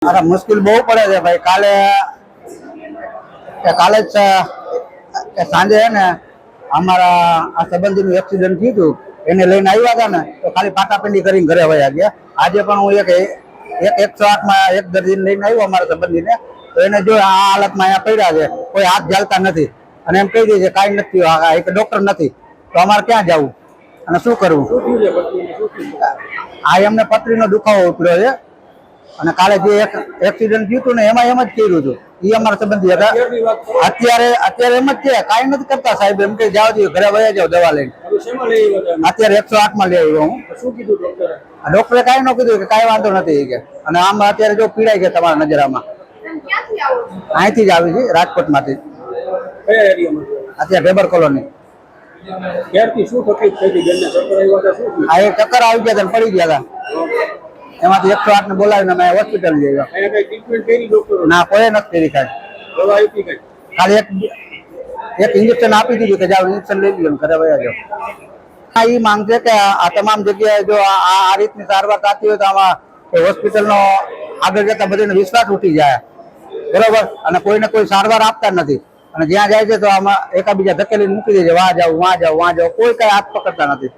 અરે મુશ્કેલ બહુ પડે છે ભાઈ. કાલે કાલે જ સાંજે હે ને અમારા આ સંબંધીનું એક્સિડન્ટ થયું હતું. એને લઈને આવ્યા હતા ને તો ખાલી પાટાપિંડી કરીને ઘરે વયા ગયા. આજે પણ હું એક એક એકસો આઠમાં એક દર્દીને લઈને આવ્યો અમારા સંબંધીને. તો એને જો આ હાલતમાં અહીંયા પડ્યા છે કોઈ હાથ જાલતા નથી. અને એમ કહી દે છે કાંઈ નથી આ એક ડોક્ટર નથી. તો અમારે ક્યાં જવું? અને શું કરવું? આ એમને પથરીનો દુખાવો ઉપડ્યો છે. અને કાલે જે એક એક્સિડન્ટ થયું હતું ને એમાં એમ જ કર્યું હતું. એ અમારા સંબંધી હતા. અત્યારે અત્યારે એમ જ છે કાંઈ નથી કરતા સાહેબ એમ કે જાઓ જોઈએ ઘરે વયા જાઓ દવા લઈને. અત્યારે એકસો આઠમાં લઈ આવ્યો હું. ડોક્ટરે કાંઈ ન કીધું કે કાંઈ વાંધો નથી કે. અને આમ અત્યારે જો પીડાઈ ગયા તમારા નજરામાં. અહીંથી જ આવી છે રાજકોટમાંથી અત્યારે ઢેબર કોલોની. ક્યારથી શું તકલીફ થઈ હતી? આ એક ચક્કર આવી ગયા હતા પડી ગયા હતા. એમાંથી એકસો આઠ ને બોલાવીને અમે હોસ્પિટલ લઈ ગયો ના કોઈ નથી કરી કાંઈ. ખાલી એક એક ઇન્જેક્શન આપી દીધું કે જાઓ ઇન્જેક્શન લઈ લીધું ઘરે વયા જાઓ. હા એ માંગ છે કે આ તમામ જગ્યાએ જો આ રીતની સારવાર થતી હોય તો આમાં હોસ્પિટલનો આગળ જતા બધાને વિશ્વાસ ઉઠી જાય. બરોબર? અને કોઈને કોઈ સારવાર આપતા નથી. અને જ્યાં જાય છે તો આમાં એકાબીજા ધકેલીને મૂકી દે છે વાં જાવ વાહ જાવ વાં જાવ કોઈ કઈ હાથ પકડતા નથી.